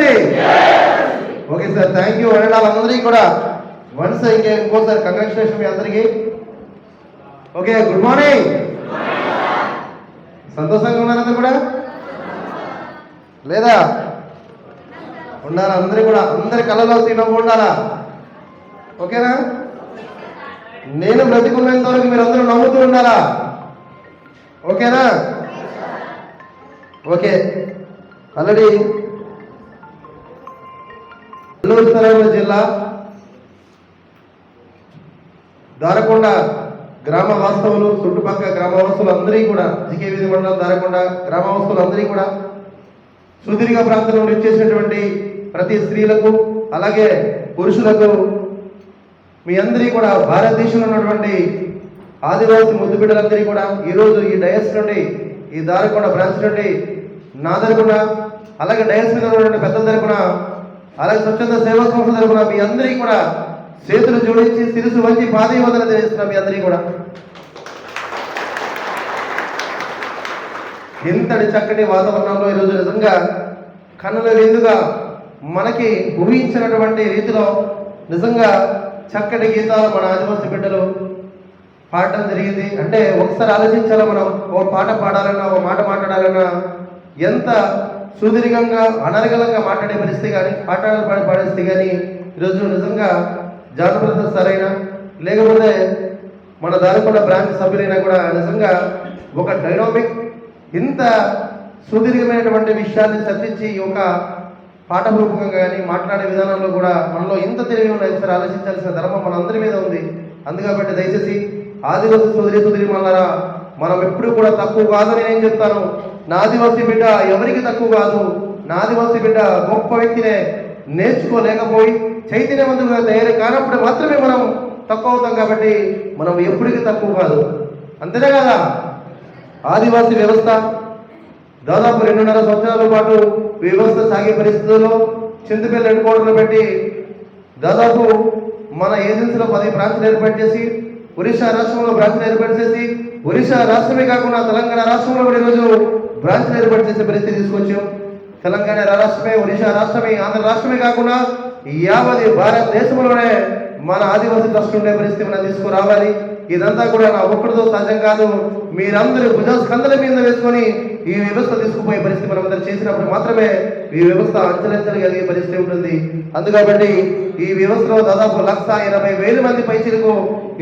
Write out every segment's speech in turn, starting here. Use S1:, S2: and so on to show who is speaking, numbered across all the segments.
S1: University okay sir thank you and వాళ్ళందరికీ కూడా once ఇంకే ఇంకోసారి కంగ్రాచులేషన్ మీ అందరికీ. ఓకే గుడ్ మార్నింగ్ సంతోషంగా ఉన్నారందరూ కూడా? లేదా? ఉండాలా అందరూ కూడా? అందరి కళ్ళలో సీనవ్వు ఉండాలా? ఓకేనా? నేను బ్రతికున్నంత వరకు మీరు అందరూ నవ్వుతూ ఉండాలా? ఓకేనా? ఓకే. ఆల్రెడీ సరైన జిల్లా దారకొండ గ్రామ వాస్తవులు చుట్టుపక్కల గ్రామవాసులు అందరికీ కూడా జికే మండలం దారకొండ గ్రామవాసులు అందరికీ కూడా సుదీర్ఘ ప్రాంతం నుండి వచ్చేసినటువంటి ప్రతి స్త్రీలకు అలాగే పురుషులకు మీ అందరికీ కూడా భారతదేశంలో ఉన్నటువంటి ఆదివాసి ముద్దు బిడ్డలందరికీ కూడా ఈరోజు ఈ డయస్ నుండి ఈ దారకొండ బ్రాంచ్ నుండి నా తరపున అలాగే డయస్ మీద ఉన్నటువంటి పెద్దల తరపున అలాగే స్వచ్ఛంద సేవా సంస్థ తరఫున మీ అందరికీ కూడా చేతులు జోడించి శిరసు వంచి పాదయోధన తెలియజేస్తున్నా మీ అందరికీ కూడా. ఇంతటి చక్కటి వాతావరణంలో ఈరోజు నిజంగా కన్నుల విందుగా మనకి ఊహించినటువంటి రీతిలో నిజంగా చక్కటి గీతాలు మన ఆదివాసి బిడ్డలు పాడటం జరిగింది. అంటే ఒకసారి ఆలోచించాలా మనం? ఓ పాట పాడాలన్నా ఓ మాట మాట్లాడాలన్నా ఎంత సుదీర్ఘంగా అనర్గలంగా మాట్లాడే పరిస్థితి కానీ పాఠాలు పాడే పరిస్థితి కానీ ఈరోజు నిజంగా జానపద సరైన లేకపోతే మన దారికొండ బ్రాంచ్ సభ్యులైనా కూడా నిజంగా ఒక డైనామిక్ ఇంత సుదీర్ఘమైనటువంటి విషయాన్ని చర్చించి ఒక పాఠపూర్వకంగా కానీ మాట్లాడే విధానంలో కూడా మనలో ఇంత తెలివి ఉన్న ఒకసారి ఆలోచించాల్సిన ధర్మం మనందరి మీద ఉంది. అందుకబట్టి దయచేసి ఆదివాసీ సోదరి సోదరి మళ్ళారా మనం ఎప్పుడు కూడా తక్కువ కాదని నేను చెప్తాను. నాదివాసి బిడ్డ ఎవరికి తక్కువ కాదు. నాదివాసి బిడ్డ గొప్ప వ్యక్తినే నేర్చుకోలేకపోయి చైతన్యవంతులుగా తయారు కానప్పుడు మాత్రమే మనం తక్కువ అవుతాం కాబట్టి మనం ఎప్పటికీ తక్కువ కాదు. అంతేనే కదా? ఆదివాసీ వ్యవస్థ దాదాపు రెండున్నర సంవత్సరాల పాటు వ్యవస్థ సాగే పరిస్థితుల్లో చింతపల్లి హెడ్ క్వార్టర్లు పెట్టి దాదాపు మన ఏజెన్సీలో పది బ్రాంచ్లు ఏర్పాటు చేసి ఒరిస్సా రాష్ట్రంలో బ్రాంచ్లు ఏర్పాటు చేసి ఒరిస్సా రాష్ట్రమే కాకుండా తెలంగాణ రాష్ట్రంలో కూడా ఈరోజు బ్రాంచ్లు ఏర్పాటు చేసే పరిస్థితి తీసుకొచ్చాం. తెలంగాణ రాష్ట్రమే ఒరిస్సా రాష్ట్రమే ఆంధ్ర రాష్ట్రమే కాకుండా యావది భారతదేశంలోనే మన ఆదివాసీ ట్రస్ట్ ఉండే పరిస్థితి మనం తీసుకురావాలి. ఇదంతా కూడా నా ఒక్కడితో సాధ్యం కాదు. మీరందరూ భుజ స్కందల మీద వేసుకొని ఈ వ్యవస్థ తీసుకుపోయే పరిస్థితి మనం చేసినప్పుడు మాత్రమే ఈ వ్యవస్థ అంచెలంచెలుగా కలిగే పరిస్థితి ఉంటుంది. అందుకబట్టి ఈ వ్యవస్థలో దాదాపు లక్ష ఎనభై వేల మంది పైచలకు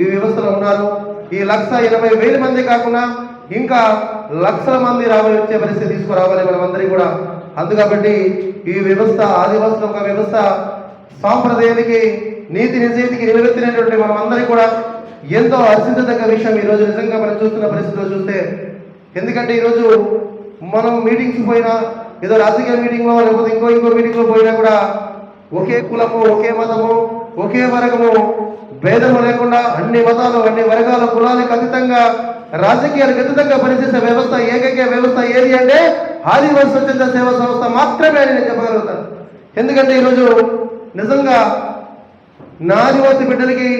S1: ఈ వ్యవస్థలో ఉన్నారు. ఈ లక్ష ఎనభై వేల మంది కాకుండా ఇంకా లక్షల మంది రావాలి వచ్చే పరిస్థితి తీసుకురావాలి మనమందరికీ కూడా. అందుకబట్టి ఈ వ్యవస్థ ఆదివాసుల ఒక వ్యవస్థ సాంప్రదాయానికి నీతి నిజాయితీకి నిలబెత్తినటువంటి మనం అందరికీ కూడా ఎంతో హర్షించదగ్గ విషయం ఈరోజు నిజంగా మనం చూస్తున్న పరిస్థితిలో చూస్తే. ఎందుకంటే ఈరోజు మనం మీటింగ్స్ పోయినా ఏదో రాజకీయ మీటింగ్లో లేకపోతే ఇంకో ఇంకో మీటింగ్లో పోయినా కూడా ఒకే కులము ఒకే మతము ఒకే వర్గము భేదము లేకుండా అన్ని మతాలు అన్ని వర్గాల కులాలకు అతీతంగా రాజకీయాలకు అతీతంగా పనిచేసే వ్యవస్థ ఏకైక వ్యవస్థ ఏది అంటే ఆదివాసీ స్వచ్ఛంద సేవా సంస్థ మాత్రమే అని నేను చెప్పగలుగుతాను. ఎందుకంటే ఈరోజు నిజంగా నా ఆదివాసీ బిడ్డలకి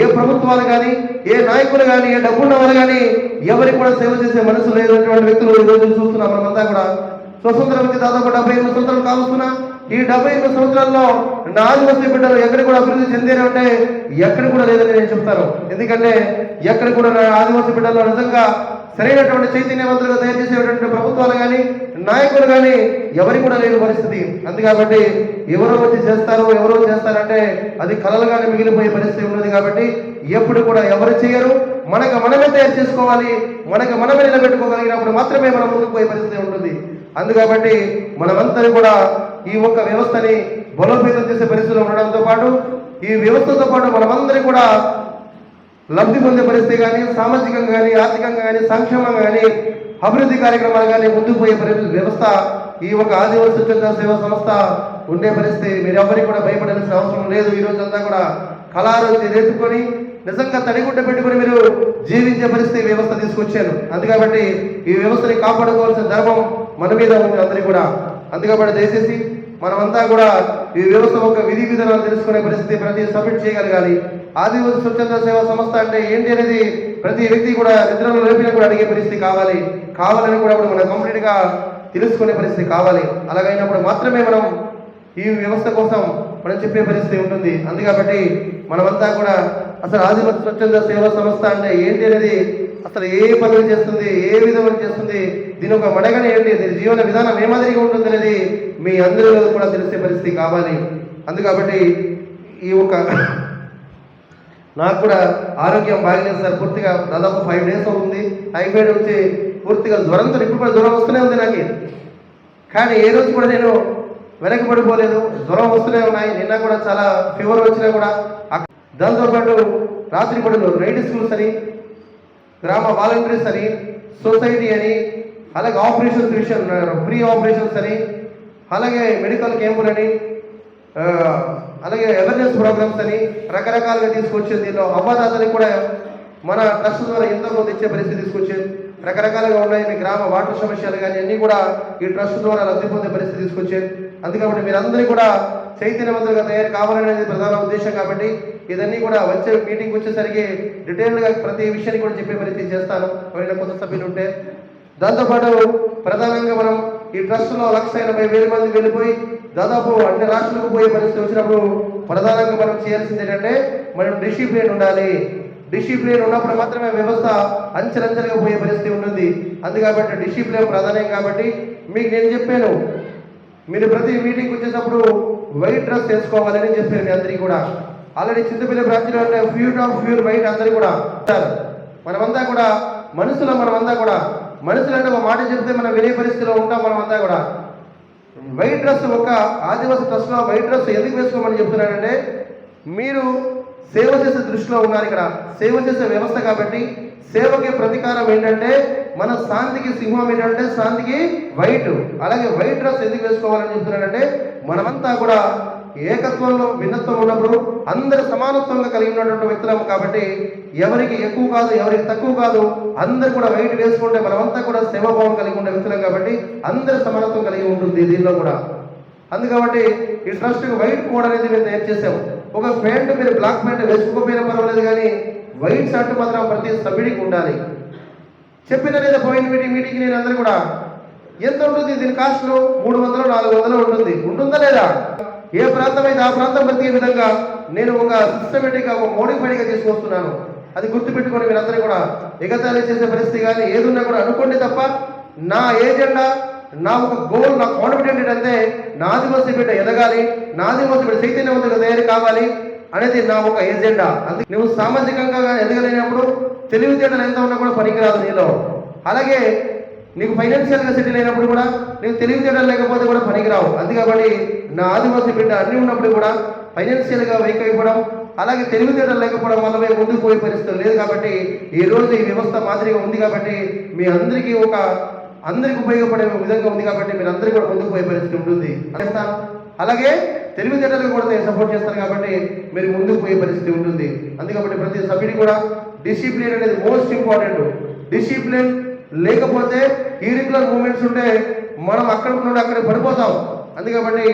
S1: ఏ ప్రభుత్వాలు కానీ ఏ నాయకులు కానీ ఏ డబ్బున్న వాళ్ళు కానీ ఎవరికి కూడా సేవ చేసే మనసు లేనటువంటి వ్యక్తులు ఈరోజు చూస్తున్నాం మనమంతా కూడా. స్వతంత్రం వచ్చి దాదాపు డెబ్బై ఎనిమిది సంవత్సరాలు కావస్తున్నా. ఈ డెబ్బై ఎనిమిది సంవత్సరాల్లో నా ఆదివాసీ బిడ్డలు ఎక్కడ కూడా అభివృద్ధి చెందారంటే ఎక్కడ కూడా లేదని నేను చెప్తాను. ఎందుకంటే ఎక్కడ కూడా నా ఆదివాసీ బిడ్డల్లో నిజంగా సరైనటువంటి చైతన్యవంతులుగా తయారు చేసేటువంటి ప్రభుత్వాలు కానీ నాయకులు కానీ ఎవరికి కూడా లేని పరిస్థితి. అందుకాబట్టి ఎవరో వచ్చి చేస్తారు ఎవరో చేస్తారంటే అది కలలుగానే మిగిలిపోయే పరిస్థితి ఉన్నది కాబట్టి ఎప్పుడు కూడా ఎవరు చేయరు. మనకు మనమే తయారు చేసుకోవాలి. మనకు మనమే నిలబెట్టుకోగలిగినప్పుడు మాత్రమే మనం ముందుకు పోయే పరిస్థితి ఉంటుంది. అందుకాబట్టి మనమందరం కూడా ఈ ఒక్క వ్యవస్థని బలోపేతం చేసే పరిస్థితిలో ఉండడంతో పాటు ఈ వ్యవస్థతో పాటు మనమందరం కూడా లబ్ధి పొందే పరిస్థితి కానీ సామాజికంగా కానీ ఆర్థికంగా కానీ సంక్షేమంగా కానీ అభివృద్ధి కార్యక్రమాలు కానీ ముందుకు పోయే పరిస్థితి వ్యవస్థ ఈ ఒక ఆదివాసీ స్వచ్ఛంద సేవా సంస్థ ఉండే పరిస్థితి మీరు కూడా భయపడాల్సిన అవసరం లేదు. ఈ రోజంతా కూడా కళారోజు నేర్చుకొని నిజంగా తడిగుడ్డ పెట్టుకొని మీరు జీవించే పరిస్థితి వ్యవస్థ తీసుకొచ్చారు. అందుకబట్టి ఈ వ్యవస్థని కాపాడుకోవాల్సిన ధర్మం మన మీద ఉంది అందరికీ కూడా. అందుకబట్టి దయచేసి మనమంతా కూడా ఈ వ్యవస్థ ఒక విధి విధానాలు తెలుసుకునే పరిస్థితి ప్రతి సబ్మిట్ చేయగలగాలి. ఆదివాసీ స్వచ్ఛంద సేవా సంస్థ అంటే ఏంటి అనేది ప్రతి వ్యక్తి కూడా నిద్రలో లేపిన కూడా అడిగే పరిస్థితి కావాలి. కావాలని కూడా ఇప్పుడు మనం కంప్లీట్గా తెలుసుకునే పరిస్థితి కావాలి. అలాగైనప్పుడు మాత్రమే మనం ఈ వ్యవస్థ కోసం మనం చెప్పే పరిస్థితి ఉంటుంది. అందుకబట్టి మనమంతా కూడా అసలు ఆదిపతి స్వచ్ఛంద సేవా సంస్థ అంటే ఏంటి అనేది అసలు ఏ పనులు చేస్తుంది ఏ విధంగా చేస్తుంది దీని ఒక మడగని ఏంటి దీని జీవన విధానం ఏ మాదిరిగా ఉంటుంది అనేది మీ అందరిలో కూడా తెలిసే పరిస్థితి కావాలి. అందుకబట్టి ఈ ఒక నాకు కూడా ఆరోగ్యం బాగలేదు సార్. పూర్తిగా దాదాపు ఫైవ్ డేస్ ఉంది టైఫాయిడ్ వచ్చి పూర్తిగా జ్వరంతో ఇప్పుడు కూడా జ్వరం వస్తూనే ఉంది నాకు. కానీ ఏ రోజు కూడా నేను వెనక్కి పడిపోలేదు. జ్వరం వస్తూనే ఉన్నాయి. నిన్న కూడా చాలా ఫీవర్ వచ్చినా కూడా దాంతోపాటు రాత్రి పడులు నైట్ స్కూల్స్ అని గ్రామ వాలంటీర్స్ అని సొసైటీ అని అలాగే ఆపరేషన్స్ విషయం ప్రీ ఆపరేషన్స్ అని అలాగే మెడికల్ క్యాంపులని ఆ, అలాగే అవేర్నెస్ ప్రోగ్రామ్స్ అని రకరకాలుగా తీసుకొచ్చింది దీనిలో అవ్వదాతలకు కూడా మన ట్రస్ట్ ద్వారా ఎంతోమంది ఇచ్చే పరిస్థితి తీసుకొచ్చింది. రకరకాలుగా ఉన్నాయి. మీ గ్రామ వాటర్ సమస్యలు కానీ అన్నీ కూడా ఈ ట్రస్ట్ ద్వారా లబ్ధి పొందే పరిస్థితి తీసుకొచ్చేది. అందుకని మీరందరూ కూడా చైతన్యవంతులుగా తయారు కావాలనేది ప్రధాన ఉద్దేశం కాబట్టి ఇదన్నీ కూడా వచ్చే మీటింగ్ వచ్చేసరికి డీటెయిల్డ్గా ప్రతి విషయాన్ని కూడా చెప్పే పరిస్థితి చేస్తాను. ఎవరైనా కొత్త సభ్యులు ఉంటే దాంతోపాటు ప్రధానంగా మనం ఈ ట్రస్ట్లో లక్ష ఎనభై వేల మంది వెళ్ళిపోయి దాదాపు అన్ని రాష్ట్రాలకు పోయే పరిస్థితి వచ్చినప్పుడు ప్రధానంగా మనం చేయాల్సింది ఏంటంటే మనం డిసిప్లిన్ ఉండాలి. డిసిప్లిన్ ఉన్నప్పుడు మాత్రమే వ్యవస్థ అంచెలంచెలుగా పోయే పరిస్థితి ఉంటుంది అందుకాబట్టి డిసిప్లిన్ ప్రధానం కాబట్టి మీకు నేను చెప్పాను. మీరు ప్రతి మీటింగ్ వచ్చేటప్పుడు వైట్ డ్రెస్ వేసుకోవాలని చెప్పారు మీ అందరికీ కూడా. ఆల్రెడీ చింతపల్లి బ్రాంచ్లో ఉండే ఫ్యూట్ ఆఫ్ ఫ్యూర్ వైట్ అందరికీ కూడా. ఉంటారు. మనమంతా కూడా మనసులో మనమంతా కూడా మనుషులు అంటే ఒక మాట చెప్తే మనం వినే పరిస్థితిలో ఉంటాం మనమంతా కూడా. వైట్ డ్రెస్ ఒక ఆదివాసీ డ్రెస్లో వైట్ డ్రెస్ ఎందుకు వేసుకోమని చెప్తున్నానంటే మీరు సేవ చేసే దృష్టిలో ఉన్నారు ఇక్కడ. సేవ చేసే వ్యవస్థ కాబట్టి సేవకి ప్రతీకారం ఏంటంటే మన శాంతికి సింహం ఏంటంటే శాంతికి వైట్. అలాగే వైట్ డ్రెస్ ఎందుకు వేసుకోవాలని చెప్తున్నానంటే మనమంతా కూడా ఏకత్వంలో భిన్నత్వం ఉన్నప్పుడు అందరు సమానత్వంగా కలిగి ఉన్నటువంటి వ్యక్తులం కాబట్టి ఎవరికి ఎక్కువ కాదు ఎవరికి తక్కువ కాదు అందరు కూడా వైట్ వేసుకుంటే మనమంతా కూడా సేవాభావం కలిగి ఉండే వ్యక్తులం కాబట్టి అందరు సమానత్వం కలిగి ఉంటుంది దీనిలో కూడా. అందుకబట్టి ఈ ట్రస్ట్ వైట్ కోడ్ అనేది మేము తయారు చేసాము ఒక ప్యాంట్ మీరు బ్లాక్ ప్యాంట్ వేసుకోకపోయినా పర్వాలేదు కానీ వైట్ షర్ట్ మాత్రం ప్రతి సభ్యుడికి ఉండాలి. చెప్పిన లేదా పోయిన మీటింగ్ మీటింగ్ నేను అందరూ కూడా. ఎంత ఉంటుంది దీని కాస్ట్ మూడు వందలు నాలుగు వందలు ఉంటుంది. ఉంటుందా లేదా? ఏ ప్రాంతం అయితే ఆ ప్రాంతం బతికే విధంగా నేను ఒక సిస్టమేటిక్గా ఒక మోడిఫైడ్గా తీసుకొస్తున్నాను. అది గుర్తుపెట్టుకొని మీరందరూ కూడా ఎగతాళి చేసే పరిస్థితి కానీ ఏదున్నా కూడా అనుకోండి తప్ప నా ఏజెండా నా ఒక గోల్ నా కాన్ఫిడెంట్ ఏంటంటే నా ఆదివాసీ బిడ్డ ఎదగాలి నా ఆదివాసీ బిడ్డ చైతన్యవంతులు తయారు కావాలి అనేది నా ఒక ఏజెండా. అందుకే నువ్వు సామాజికంగా ఎదగలేనప్పుడు తెలివితేటలు ఎంత ఉన్నా కూడా పనికిరాదు నీలో. అలాగే నీకు ఫైనాన్షియల్గా సెటిల్ అయినప్పుడు కూడా నీకు తెలివితేటలు లేకపోతే కూడా పనికిరావు. అందుకబట్టి నా ఆదివాసీ బిడ్డ అన్ని ఉన్నప్పుడు కూడా ఫైనాన్షియల్గా వైక్ అయిపోవడం అలాగే తెలివితేటలు లేకపోవడం వల్ల మేము ముందుకు పోయే పరిస్థితి లేదు కాబట్టి ఈ రోజు ఈ వ్యవస్థ మాదిరిగా ఉంది కాబట్టి మీ అందరికీ ఒక అందరికి ఉపయోగపడే విధంగా ఉంది కాబట్టి మీరు అందరికీ కూడా ముందుకు పోయే పరిస్థితి ఉంటుంది. అలాగే తెలివితేటలకు కూడా నేను సపోర్ట్ చేస్తాను కాబట్టి మీరు ముందుకు పోయే పరిస్థితి ఉంటుంది. అందుకబట్టి ప్రతి సభ్యుడి కూడా డిసిప్లిన్ అనేది మోస్ట్ ఇంపార్టెంట్ డిసిప్లిన్ లేకపోతే ఈరిక్యులర్ మూమెంట్స్ ఉంటే మనం అక్కడ నుండి అక్కడ పడిపోతాం. అందుకబట్టి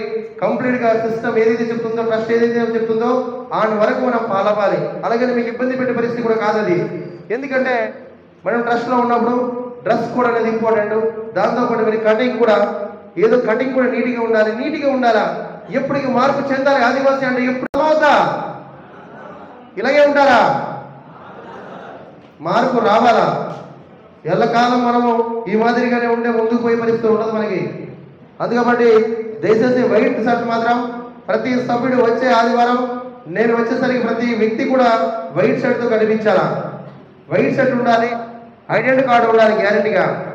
S1: కంప్లీట్గా సిస్టమ్ ఏదైతే చెప్తుందో ట్రస్ట్ ఏదైతే చెప్తుందో ఆన్ వరకు మనం పాలవాలి అలాగే మీకు ఇబ్బంది పెట్టే పరిస్థితి కూడా కాదు అది ఎందుకంటే మనం ట్రస్ట్లో ఉన్నప్పుడు డ్రెస్ కూడా అనేది ఇంపార్టెంట్. దాంతో పాటు మీరు కటింగ్ కూడా ఏదో కటింగ్ కూడా నీట్గా ఉండాలి నీట్గా ఉండాలా? ఎప్పటికి మార్పు చెందాలి. ఆదివాసీ అంటే ఎప్పుడు అవుతా ఇలాగే ఉంటారా మార్పు రావాలా? ఎల్లకాలం మనము ఈ మాదిరిగానే ఉండే ముందుకు పోయే పరిస్థితి ఉండదు మనకి. అందుకబట్టి దయచేసి వైట్ షర్ట్ మాత్రం ప్రతి సభ్యుడు వచ్చే ఆదివారం నేను వచ్చేసరికి ప్రతి వ్యక్తి కూడా వైట్ షర్ట్తో కనిపించాలా? వైట్ షర్ట్ ఉండాలి ఐడెంటి కార్డు ఉండాలి గ్యారెంటీగా.